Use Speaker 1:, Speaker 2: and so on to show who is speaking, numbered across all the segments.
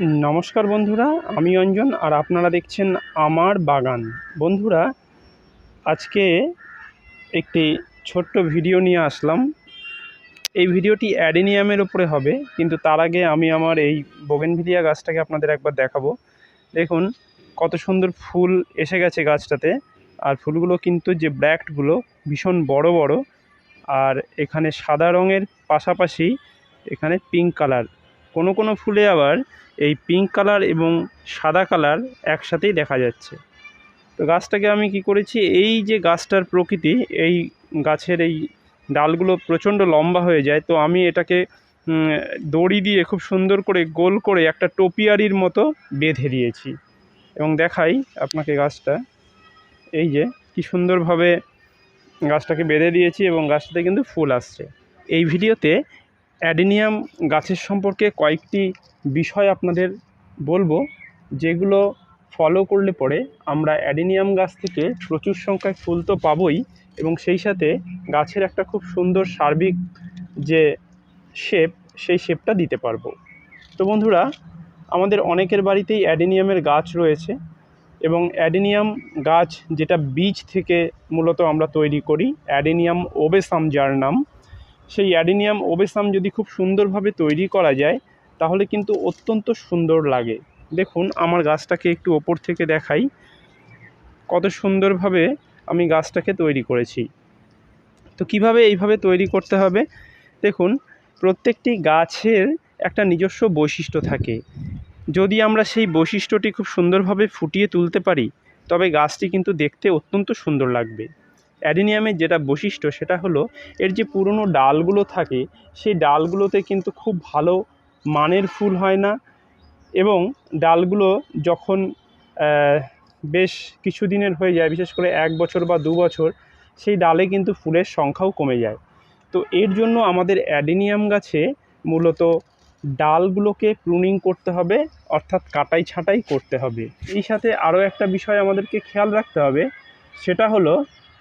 Speaker 1: নমস্কার বন্ধুরা, আমি অঞ্জন আর আপনারা দেখছেন আমার বাগান। বন্ধুরা, আজকে একটি ছোট্ট ভিডিও নিয়ে আসলাম। এই ভিডিওটি অ্যাডেনিয়ামের উপরে হবে, কিন্তু তার আগে আমি আমার এই বোগেনভিলিয়া গাছটাকে আপনাদের একবার দেখাবো। দেখুন, কত সুন্দর ফুল এসে গেছে গাছটাতে, আর ফুলগুলো কিন্তু যে ব্র্যাক্টগুলো ভীষণ বড় বড়, আর এখানে সাদা রঙের পাশাপাশি এখানে পিঙ্ক কালার। কোনো কোনো ফুলে আবার এই পিঙ্ক কালার এবং সাদা কালার একসাথেই দেখা যাচ্ছে। তো গাছটাকে আমি কি করেছি? এই যে গাছটার প্রকৃতি, এই গাছের এই ডালগুলো প্রচণ্ড লম্বা হয়ে যায়, তো আমি এটাকে দড়ি দিয়ে খুব সুন্দর করে গোল করে একটা টোপিয়ারির মতো বেঁধে দিয়েছি। এবং দেখাই আপনাকে গাছটা। এই যে কি সুন্দরভাবে গাছটাকে বেঁধে দিয়েছি এবং গাছটাতে কিন্তু ফুল আসছে। এই ভিডিওতে অ্যাডিনিয়াম গাছের সম্পর্কে কয়েকটি বিষয় আপনাদের বলব, যেগুলো ফলো করলে পরে আমরা অ্যাডিনিয়াম গাছ থেকে প্রচুর সংখ্যায় ফুল তো পাবই এবং সেই সাথে গাছের একটা খুব সুন্দর সার্বিক যে শেপ সেই শেপটা দিতে পারব। তো বন্ধুরা, আমাদের অনেকের বাড়িতেই অ্যাডিনিয়ামের গাছ রয়েছে এবং অ্যাডিনিয়াম গাছ যেটা বীজ থেকে মূলত আমরা তৈরি করি, অ্যাডিনিয়াম ওবেসাম যার নাম সেই অ্যাডিনিয়াম ওবেসাম যদি খুব সুন্দরভাবে তৈরি করা যায়, তাহলে কিন্তু অত্যন্ত সুন্দর লাগে। দেখুন, আমার গাছটাকে একটু ওপর থেকে দেখাই। কত সুন্দরভাবে আমি গাছটাকে তৈরি করেছি। তো কীভাবে এইভাবে তৈরি করতে হবে? দেখুন, প্রত্যেকটি গাছের একটা নিজস্ব বৈশিষ্ট্য থাকে। যদি আমরা সেই বৈশিষ্ট্যটি খুব সুন্দরভাবে ফুটিয়ে তুলতে পারি, তবে গাছটি কিন্তু দেখতে অত্যন্ত সুন্দর লাগবে। অ্যাডিনিয়ামের যেটা বৈশিষ্ট্য সেটা হলো এর যে পুরনো ডালগুলো থাকে, সেই ডালগুলোতে কিন্তু খুব ভালো মানের ফুল হয় না এবং ডালগুলো যখন বেশ কিছু দিনের হয়ে যায়, বিশেষ করে এক বছর বা দু বছর, সেই ডালে কিন্তু ফুলের সংখ্যাও কমে যায়। তো এর জন্য আমাদের অ্যাডিনিয়াম গাছে মূলত ডালগুলোকে প্রুনিং করতে হবে, অর্থাৎ কাটাই ছাঁটাই করতে হবে। এই সাথে আরও একটা বিষয় আমাদেরকে খেয়াল রাখতে হবে, সেটা হলো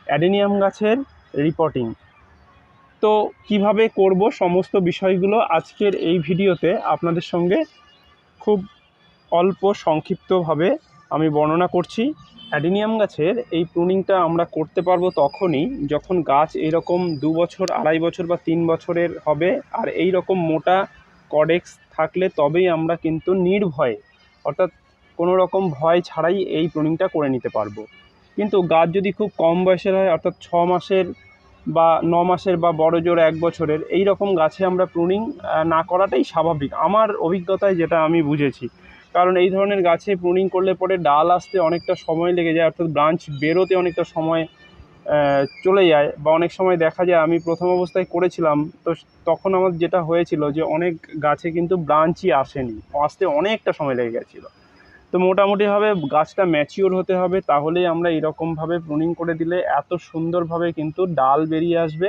Speaker 1: অ্যাডিনিয়াম গাছের রিপোর্টিং তো কীভাবে করব সমস্ত বিষয়গুলো আজকের এই ভিডিওতে আপনাদের সঙ্গে খুব অল্প সংক্ষিপ্তভাবে আমি বর্ণনা করছি। অ্যাডিনিয়াম গাছের এই প্রুনিংটা আমরা করতে পারব তখনই যখন গাছ এরকম দু বছর, আড়াই বছর বা তিন বছরের হবে আর এই রকম মোটা কডেক্স থাকলে তবেই আমরা কিন্তু নির্ভয়ে, অর্থাৎ কোনো রকম ভয় ছাড়াই এই প্রুনিংটা করে নিতে পারব। কিন্তু গাছ যদি খুব কম বয়সের হয়, অর্থাৎ ছ মাসের বা ন মাসের বা বড় জোর এক বছরের, এই রকম গাছে আমরা প্রুনিং না করাটাই স্বাভাবিক। আমার অভিজ্ঞতায় যেটা আমি বুঝেছি। কারণ এই ধরনের গাছে প্রুনিং করলে পরে ডাল আসতে অনেকটা সময় লেগে যায়, অর্থাৎ ব্রাঞ্চ বেরোতে অনেকটা সময় চলে যায় বা অনেক সময় দেখা যায়। আমি প্রথম অবস্থায় করেছিলাম, তো তখন আমার যেটা হয়েছিল যে অনেক গাছে কিন্তু ব্রাঞ্চই আসেনি। আসতে অনেকটা সময় লেগে গেছিল। তো মোটামুটিভাবে গাছটা ম্যাচিওর হতে হবে, তাহলেই আমরা এরকমভাবে প্রুনিং করে দিলে এত সুন্দরভাবে কিন্তু ডাল বেরিয়ে আসবে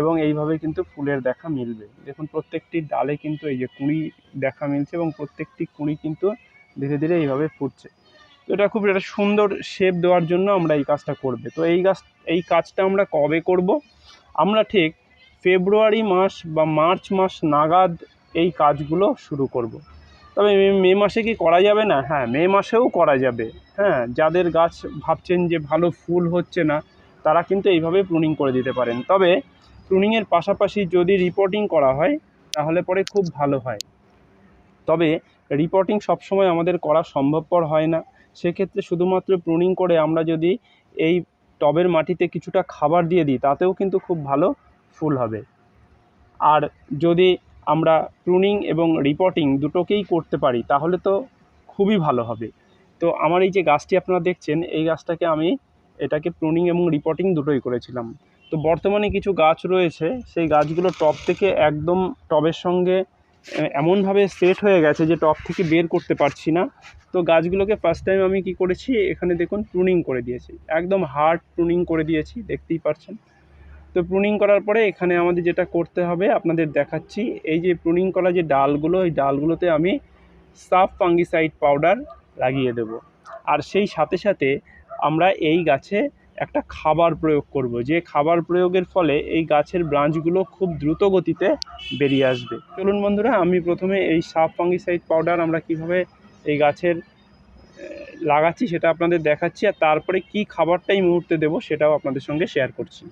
Speaker 1: এবং এইভাবে কিন্তু ফুলের দেখা মিলবে। দেখুন, প্রত্যেকটি ডালে কিন্তু এই যে কুঁড়ি দেখা মিলছে এবং প্রত্যেকটি কুঁড়ি কিন্তু ধীরে ধীরে এইভাবে ফুটছে। তো এটা খুব একটা সুন্দর শেপ দেওয়ার জন্য আমরা এই কাজটা করবে। তো এই গাছ, এই কাজটা আমরা কবে করব? আমরা ঠিক ফেব্রুয়ারি মাস বা মার্চ মাস নাগাদ এই কাজগুলো শুরু করব। তবে মে- মাসে কি করা যাবে না? হ্যাঁ মে মাসেও করা যাবে। হ্যাঁ যাদের গাছ ভাবছেন যে ভালো ফুল হচ্ছে না, তারা কিন্তু এইভাবে প্রুনিং করে দিতে পারেন। তবে প্রুনিংয়ের পাশাপাশি যদি রিপোর্টিং করা হয়, তাহলে পরে খুব ভালো হয়। তবে রিপোর্টিং সবসময় আমাদের করা সম্ভবপর হয় না। সেক্ষেত্রে শুধুমাত্র প্রুনিং করে আমরা যদি এই টবের মাটিতে কিছুটা খাবার দিয়ে দিই, তাতেও কিন্তু খুব ভালো ফুল হবে। আর যদি আমরা প্রুনিং এবং রিপোর্টিং দুটোকেই করতে পারি, তাহলে তো খুবই ভালো হবে। তো আমার এই যে গাছটি আপনারা দেখছেন, এই গাছটাকে আমি এটাকে প্রুনিং এবং রিপোর্টিং দুটোই করেছিলাম। তো বর্তমানে কিছু গাছ রয়েছে, সেই গাছগুলো টব থেকে একদম টবের সঙ্গে এমনভাবে সেট হয়ে গেছে যে টব থেকে বের করতে পারছি না। তো গাছগুলোকে ফার্স্ট টাইম আমি কি করেছি, এখানে দেখুন প্রুনিং করে দিয়েছি। একদম হার্ড প্রুনিং করে দিয়েছি, দেখতেই পাচ্ছেন। তো প্রুনিং করার পরে এখানে আমাদের যেটা করতে হবে, আপনাদের দেখাচ্ছি। এই যে প্রুনিং করা যে ডালগুলো, এই ডালগুলোতে আমি সাফ ফাঙ্গিসাইড পাউডার লাগিয়ে দেব। আর সেই সাথে সাথে আমরা এই গাছে একটা খাবার প্রয়োগ করব, যে খাবার প্রয়োগের ফলে এই গাছের ব্রাঞ্চগুলো খুব দ্রুত গতিতে বেরিয়ে আসবে। চলুন বন্ধুরা, আমি প্রথমে এই সাপ ফাঙ্গিসাইড পাউডার আমরা কীভাবে এই গাছের লাগাচ্ছি সেটা আপনাদের দেখাচ্ছি, আর তারপরে কি খাবারটা এই মুহূর্তে দেবো সেটাও আপনাদের সঙ্গে শেয়ার করছি।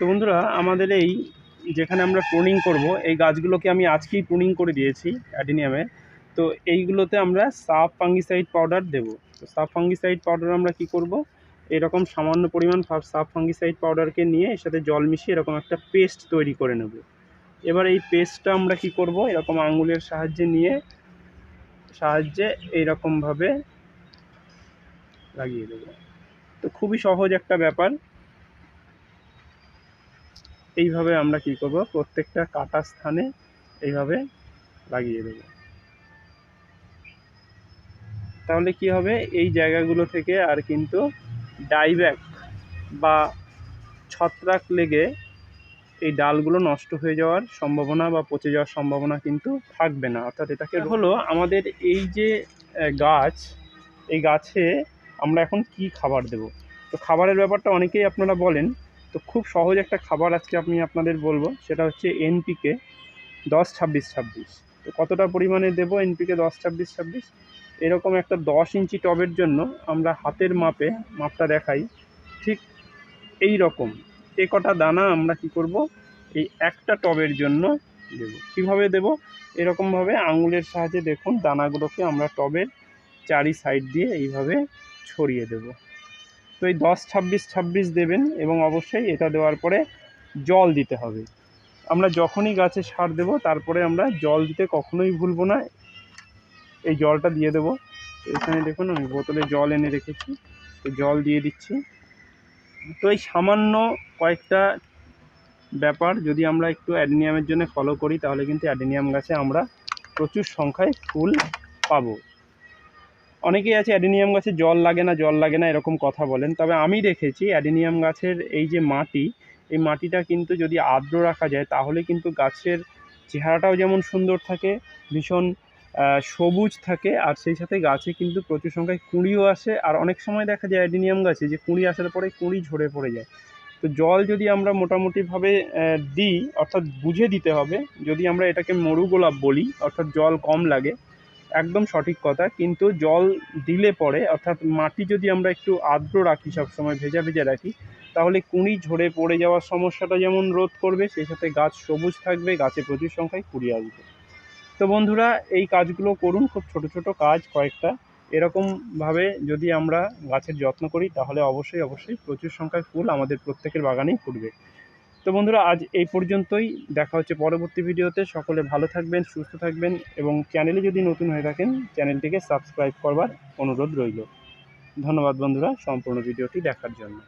Speaker 1: তো বন্ধুরা, আমাদের এই যেখানে আমরা প্রুনিং করব, এই গাছগুলোকে আমি আজকেই প্রুনিং করে দিয়েছি অ্যাডিনিয়ামে। তো এইগুলোতে আমরা সাফ ফাঙ্গিসাইড পাউডার দেব। তো সাফ ফাঙ্গিসাইড পাউডার আমরা কি করব? এরকম সামান্য পরিমাণ সাফ ফাঙ্গিসাইড পাউডারকে নিয়ে এর সাথে জল মিশিয়ে এরকম একটা পেস্ট তৈরি করে নেব। এবার এই পেস্টটা আমরা কি করব? এরকম আঙ্গুলের সাহায্যে নিয়ে, সাহায্যে এইরকমভাবে লাগিয়ে দেবো। তো খুবই সহজ একটা ব্যাপার। এইভাবে আমরা কি করব? প্রত্যেকটা কাটা স্থানে এইভাবে লাগিয়ে দেব। তাহলে কি হবে? এই জায়গাগুলো থেকে আর কিন্তু ডাইব্যাক বা ছত্রাক লেগে এই ডালগুলো নষ্ট হয়ে যাওয়ার সম্ভাবনা বা পচে যাওয়ার সম্ভাবনা কিন্তু থাকবে না। অর্থাৎ এটাকে হলো আমাদের এই যে গাছ এই গাছে আমরা এখন কি খাবার দেব? তো খাবারের ব্যাপারটা অনেকেই আপনারা বলেন তো খুব সহজ একটা খাবার আজকে আমি আপনাদের বলব, সেটা হচ্ছে এনপিকে দশ ছাব্বিশ ছাব্বিশ। তো কতটা পরিমাণে দেবো এনপিকে দশ ছাব্বিশ ছাব্বিশ? এরকম একটা দশ ইঞ্চি টবের জন্য আমরা হাতের মাপে মাপটা দেখাই। ঠিক এই রকম। এ কটা দানা আমরা কি করব? এই একটা টবের জন্য দেব। কীভাবে দেব? এরকমভাবে আঙুলের সাহায্যে দেখুন দানাগুলোকে আমরা টবের চারি সাইড দিয়ে এইভাবে ছড়িয়ে দেব। তো এই দশ, ছাব্বিশ ছাব্বিশ দেবেন এবং অবশ্যই এটা দেওয়ার পরে জল দিতে হবে। আমরা যখনই গাছে সার দেব, তারপরে আমরা জল দিতে কখনোই ভুলবো না। এই জলটা দিয়ে দেবো। এখানে দেখুন, আমি বোতলে জল এনে রেখেছি। তো জল দিয়ে দিচ্ছি। তো এই সামান্য কয়েকটা ব্যাপার যদি আমরা একটু অ্যাডিনিয়ামের জন্য ফলো করি, তাহলে কিন্তু অ্যাডিনিয়াম গাছে আমরা প্রচুর সংখ্যায় ফুল পাবো। অনেকেই আছে অ্যাডিনিয়াম গাছে জল লাগে না, জল লাগে না, এরকম কথা বলেন। তবে আমি দেখেছি অ্যাডিনিয়াম গাছের এই যে মাটি, এই মাটিটা কিন্তু যদি আর্দ্র রাখা যায়, তাহলে কিন্তু গাছের চেহারাটাও যেমন সুন্দর থাকে, ভীষণ সবুজ থাকে, আর সেই সাথে গাছে কিন্তু প্রচুর সংখ্যায় কুঁড়িও আসে। আর অনেক সময় দেখা যায় অ্যাডিনিয়াম গাছে যে কুঁড়ি আসার পরে কুঁড়ি ঝরে পড়ে যায়। তো জল যদি আমরা মোটামুটিভাবে দিই, অর্থাৎ বুঝে দিতে হবে, যদি আমরা এটাকে মরু গোলাপ বলি, অর্থাৎ জল কম লাগে একদম সঠিক কথা, কিন্তু জল দিলে পরে, অর্থাৎ মাটি যদি আমরা একটু আর্দ্র রাখি সবসময়, ভেজা ভেজা রাখি, তাহলে কুঁড়ি ঝরে পড়ে যাওয়ার সমস্যাটা যেমন রোধ করবে, সেই সাথে গাছ সবুজ থাকবে, গাছে প্রচুর সংখ্যায় কুড়ি আসবে। তো বন্ধুরা, এই কাজগুলো করুন, খুব ছোট ছোট কাজ কয়েকটা। এরকমভাবে যদি আমরা গাছের যত্ন করি, তাহলে অবশ্যই অবশ্যই প্রচুর সংখ্যায় ফুল আমাদের প্রত্যেকের বাগানেই ফুটবে। তো বন্ধুরা, আজ এই পর্যন্তই। দেখা হচ্ছে পরবর্তী ভিডিওতে। সকলে ভালো থাকবেন, সুস্থ থাকবেন এবং চ্যানেলে যদি নতুন হয়ে থাকেন, চ্যানেলটিকে সাবস্ক্রাইব করবার অনুরোধ রইল। ধন্যবাদ বন্ধুরা, সম্পূর্ণ ভিডিওটি দেখার জন্য।